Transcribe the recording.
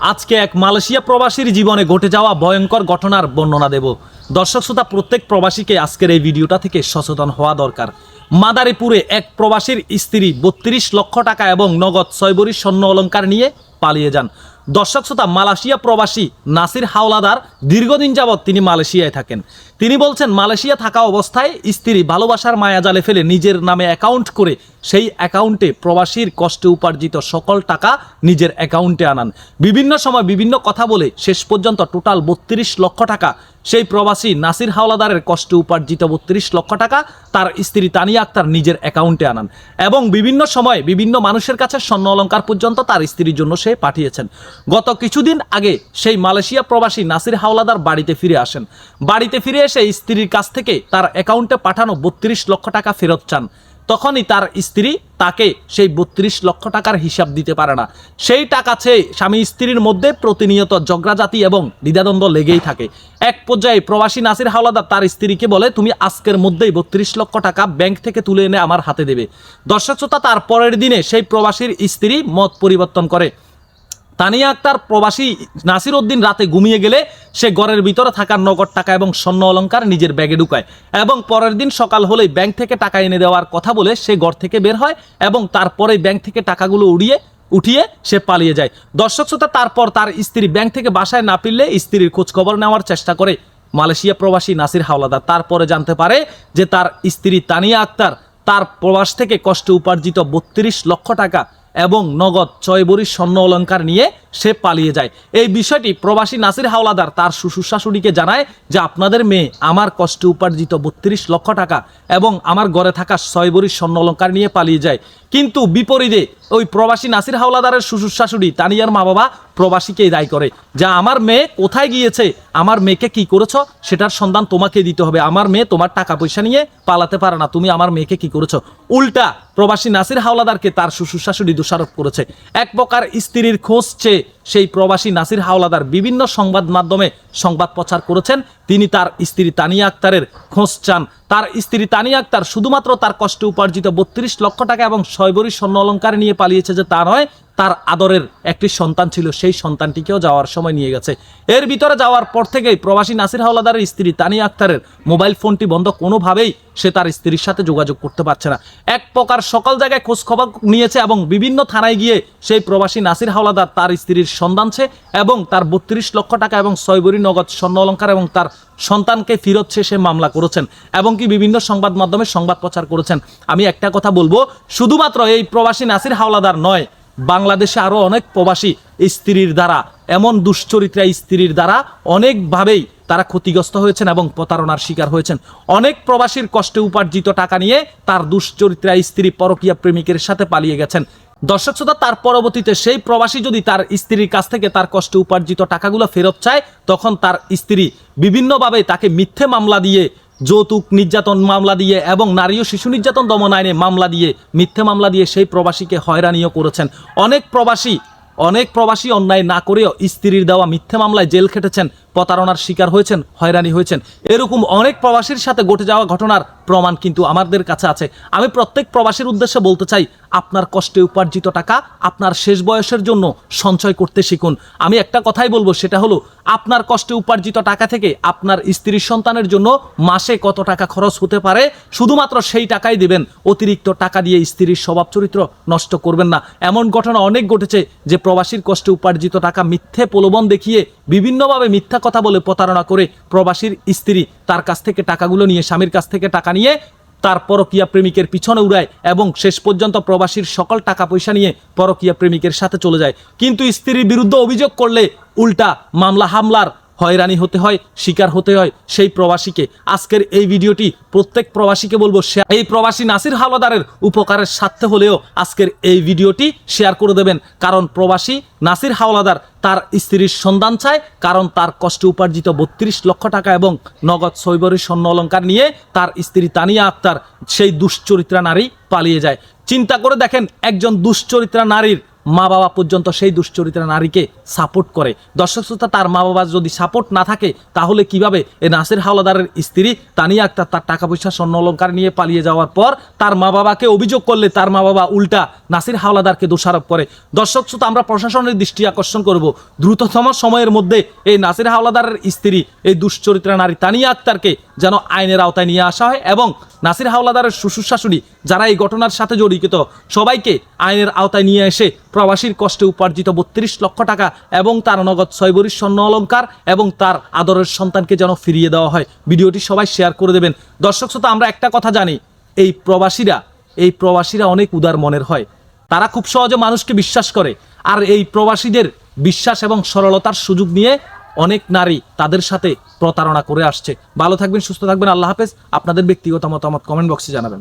আজকে এক মালয়েশিয়া প্রবাসীর জীবনে ঘটে যাওয়া ভয়ঙ্কর ঘটনার বর্ণনা দেব। দর্শক শ্রোতা, প্রত্যেক প্রবাসীকে আজকের এই ভিডিওটা থেকে সচেতন হওয়া দরকার। মাদারীপুরে এক প্রবাসীর স্ত্রী বত্রিশ লক্ষ টাকা এবং নগদ ছয় ভরি স্বর্ণ অলঙ্কার নিয়ে পালিয়ে যান। দর্শক শ্রোতা, মালয়েশিয়া প্রবাসী নাসির হাওলাদার দীর্ঘদিন যাবৎ তিনি মালয়েশিয়ায় থাকেন। তিনি বলছেন, মালয়েশিয়া থাকা অবস্থায় স্ত্রী ভালোবাসার মায়াজালে ফেলে নিজের নামে অ্যাকাউন্ট করে সেই অ্যাকাউন্টে প্রবাসীর কষ্টে উপার্জিত সকল টাকা নিজের অ্যাকাউন্টে আনান। বিভিন্ন সময় বিভিন্ন কথা বলে শেষ পর্যন্ত টোটাল বত্রিশ লক্ষ টাকা সেই প্রবাসী নাসির হাওলাদারের কষ্টে উপার্জিত বত্রিশ লক্ষ টাকা তার স্ত্রী তানিয়া আক্তার নিজের অ্যাকাউন্টে আনান এবং বিভিন্ন সময় বিভিন্ন মানুষের কাছে স্বর্ণ অলঙ্কার পর্যন্ত তার স্ত্রীর জন্য সে পাঠিয়েছেন। গত কিছুদিন আগে সেই মালয়েশিয়া প্রবাসী নাসির হাওলাদার বাড়িতে ফিরে আসেন। বাড়িতে ফিরে এসে স্ত্রীর কাছ থেকে তার অ্যাকাউন্টে পাঠানো বত্রিশ লক্ষ টাকা ফেরত চান। তখনই তার স্ত্রী তাকে সেই বত্রিশ লক্ষ টাকার হিসাব দিতে পারে না। সেই টাকা চেয়ে স্বামী স্ত্রীর মধ্যে প্রতিনিয়ত ঝগড়াজাতি এবং দ্বিধাদ্বন্দ্ব লেগেই থাকে। এক পর্যায়ে প্রবাসী নাসির হাওলাদার তার স্ত্রীকে বলে, তুমি আজকের মধ্যেই বত্রিশ লক্ষ টাকা ব্যাংক থেকে তুলে এনে আমার হাতে দেবে। দর্শক শ্রোতা তার পরের দিনে সেই প্রবাসীর স্ত্রী মত পরিবর্তন করে। তানিয়া আক্তার প্রবাসী নাসির উদ্দিন রাতে ঘুমিয়ে গেলে সে ঘরের ভিতরে থাকা নগদ টাকা এবং স্বর্ণ অলংকার নিজের ব্যাগে ঢুকায় এবং পরের দিন সকাল হলেই ব্যাংক থেকে টাকা এনে দেওয়ার কথা বলে সে ঘর থেকে বের হয় এবং তারপরে ব্যাংক থেকে টাকাগুলো উড়িয়ে, উঠিয়ে সে পালিয়ে যায়। দর্শক শ্রোতা, তারপর তার স্ত্রী ব্যাংক থেকে বাসায় না ফিরলে স্ত্রীর খোঁজখবর নেওয়ার চেষ্টা করে মালয়েশিয়া প্রবাসী নাসির হাওলাদার। তারপরে জানতে পারে যে তার স্ত্রী তানিয়া আক্তার তার প্রবাস থেকে কষ্ট উপার্জিত বত্রিশ লক্ষ টাকা এবং নগদ ছয় বড়ি স্বর্ণ অলঙ্কার নিয়ে সে পালিয়ে যায়। এই বিষয়টি প্রবাসী নাসির হাওলাদার তার শ্বশুর শাশুড়িকে জানায় যে, আপনাদের মেয়ে আমার কষ্টে উপার্জিত বত্রিশ লক্ষ টাকা এবং আমার ঘরে থাকা ছয় বড়ি স্বর্ণ অলংকার নিয়ে পালিয়ে যায়। কিন্তু বিপরীতে ওই প্রবাসী নাসির হাওলাদারের শ্বশুর শাশুড়ি তানিয়ার মা বাবা প্রবাসীকে দায়ী করে যা, আমার মেয়ে কোথায় গিয়েছে? আমার মেয়েকে কি করেছ? সেটার সন্ধান তোমাকে দিতে হবে। আমার মেয়ে তোমার টাকা পয়সা নিয়ে পালাতে পারে না। তুমি আমার মেয়েকে কি করেছ? উল্টা প্রবাসী নাসির হাওলাদারকে তার শ্বশুর শাশুড়ি দোষারোপ করেছে। এক প্রকার স্ত্রীর খোঁজ চেয়ে সেই প্রবাসী নাসির হাওলাদার বিভিন্ন সংবাদ মাধ্যমে সংবাদ প্রচার করেছেন। তিনি তার স্ত্রী তানিয়া আক্তারের খোঁজ চান। তার স্ত্রী তানি আক্তার শুধুমাত্র তার কষ্টে উপার্জিত বত্রিশ লক্ষ টাকা এবং ছয়বরি স্বর্ণ অলঙ্কার নিয়ে পালিয়েছে যে তা নয়, তার আদরের একটি সন্তান ছিল। সেই সন্তানটিকেও যাওয়ার সময় নিয়ে গেছে। এর ভিতরে যাওয়ার পর থেকেই প্রবাসী নাসির হাওলাদারের স্ত্রী তানি আক্তারের মোবাইল ফোনটি বন্ধ। কোনোভাবেই সে তার স্ত্রীর সাথে যোগাযোগ করতে পারছে না। এক প্রকার সকল জায়গায় খোঁজখবর নিয়েছে এবং বিভিন্ন থানায় গিয়ে সেই প্রবাসী নাসির হাওলাদার তার স্ত্রীর সন্ধানছে এবং তার বত্রিশ লক্ষ টাকা এবং ছয়বরি নগদ স্বর্ণ অলঙ্কার এবং তার সন্তানকে ফিরত সে মামলা করেছেন এবং কি বিভিন্ন সংবাদ মাধ্যমে সংবাদ প্রচার করেছেন। আমি একটা কথা বলব, শুধুমাত্র এই প্রবাসী নাসির হাওলাদার নয়, বাংলাদেশে আরও অনেক প্রবাসী স্ত্রীর দ্বারা, এমন দুশ্চরিত্রা স্ত্রীর দ্বারা অনেকভাবেই তারা ক্ষতিগ্রস্ত হয়েছেন এবং প্রতারণার শিকার হয়েছেন। অনেক প্রবাসীর কষ্টে উপার্জিত টাকা নিয়ে তার দুশ্চরিত্রা স্ত্রী পরকীয়া প্রেমিকের সাথে পালিয়ে গেছেন। দর্শক শ্রোতা, তার পরবর্তীতে সেই প্রবাসী যদি তার স্ত্রীর কাছ থেকে তার কষ্টে উপার্জিত টাকাগুলো ফেরত চায়, তখন তার স্ত্রী বিভিন্নভাবে তাকে মিথ্যে মামলা দিয়ে, যৌতুক নির্যাতন মামলা দিয়ে এবং নারী ও শিশু নির্যাতন দমন আইনে মামলা দিয়ে, মিথ্যে মামলা দিয়ে সেই প্রবাসীকে হয়রানিও করেছেন। অনেক প্রবাসী অনেক প্রবাসী অন্যায় না করেও স্ত্রীর দেওয়া মিথ্যে মামলায় জেল খেটেছেন, প্রতারণার শিকার হয়েছেন, হয়রানি হয়েছেন। এরকম অনেক প্রবাসীর সাথে ঘটে যাওয়া ঘটনার প্রমাণ কিন্তু আমাদের কাছে আছে। আমি প্রত্যেক প্রবাসীর উদ্দেশ্যে বলতে চাই, আপনার কষ্টে উপার্জিত টাকা আপনার শেষ বয়সের জন্য সঞ্চয় করতে শিখুন। আমি একটা কথাই বলব, সেটা হলো, আপনার কষ্টে উপার্জিত টাকা থেকে আপনার স্ত্রীর সন্তানের জন্য মাসে কত টাকা খরচ হতে পারে, শুধুমাত্র সেই টাকাই দেবেন। অতিরিক্ত টাকা দিয়ে স্ত্রীর স্বভাব চরিত্র নষ্ট করবেন না। এমন ঘটনা অনেক ঘটেছে যে প্রবাসীর কষ্টে উপার্জিত টাকা মিথ্যে প্রলোভন দেখিয়ে বিভিন্নভাবে মিথ্যা কথা বলে প্রতারণা করে প্রবাসীর স্ত্রী তার কাছ থেকে টাকাগুলো নিয়ে স্বামীর কাছ থেকে টাকা নিয়ে তার পরকীয়া প্রেমিকের পিছনে উড়ায় এবং শেষ পর্যন্ত প্রবাসীর সকল টাকা পয়সা নিয়ে পরকিয়া প্রেমিকের সাথে চলে যায়। কিন্তু স্ত্রীর বিরুদ্ধে অভিযোগ করলে উল্টা মামলা, হামলার হয়রানি হতে হয়, শিকার হতে হয় সেই প্রবাসীকে। আজকের এই ভিডিওটি প্রত্যেক প্রবাসীকে বলব এই প্রবাসী নাসির হাওলাদারের উপকারের স্বার্থে হলেও আজকের এই ভিডিওটি শেয়ার করে দেবেন। কারণ প্রবাসী নাসির হাওলাদার তার স্ত্রীর সন্ধান চায়, কারণ তার কষ্ট উপার্জিত বত্রিশ লক্ষ টাকা এবং নগদ শৈবরী স্বর্ণ অলঙ্কার নিয়ে তার স্ত্রী তানিয়া আক্তার সেই দুশ্চরিত্রা নারী পালিয়ে যায়। চিন্তা করে দেখেন, একজন দুশ্চরিত্রা নারীর মা বাবা পর্যন্ত সেই দুশ্চরিত্রা নারীকে সাপোর্ট করে। দর্শক শ্রোতা, তার মা বাবা যদি সাপোর্ট না থাকে, তাহলে কীভাবে এই নাসির হাওলাদারের স্ত্রী তানিয়া আক্তার তার টাকা পয়সা স্বর্ণ অলঙ্কার নিয়ে পালিয়ে যাওয়ার পর তার মা বাবাকে অভিযোগ করলে তার মা বাবা উল্টা নাসির হাওলাদারকে দোষারোপ করে। দর্শক শ্রোতা, আমরা প্রশাসনের দৃষ্টি আকর্ষণ করব। দ্রুততম সময়ের মধ্যে এই নাসির হাওলাদারের স্ত্রী, এই দুশ্চরিত্রা নারী তানিয়া আক্তারকে যেন আইনের আওতায় নিয়ে আসা হয় এবং নাসির হাওলাদারের শ্বশুর শাশুড়ি যারা এই ঘটনার সাথে জড়িত, সবাইকে আইনের আওতায় নিয়ে এসে প্রবাসীর কষ্টে উপার্জিত বত্রিশ লক্ষ টাকা এবং তার নগদ ছয় ভরির স্বর্ণ অলঙ্কার এবং তার আদরের সন্তানকে যেন ফিরিয়ে দেওয়া হয়। ভিডিওটি সবাই শেয়ার করে দেবেন। দর্শক শ্রোতা, আমরা একটা কথা জানি, এই প্রবাসীরা এই প্রবাসীরা অনেক উদার মনের হয়। তারা খুব সহজে মানুষকে বিশ্বাস করে। আর এই প্রবাসীদের বিশ্বাস এবং সরলতার সুযোগ নিয়ে অনেক নারী তাদের সাথে প্রতারণা করে আসছে। ভালো থাকবেন, সুস্থ থাকবেন। আল্লাহ হাফেজ। আপনাদের ব্যক্তিগত মতামত কমেন্ট বক্সে জানাবেন।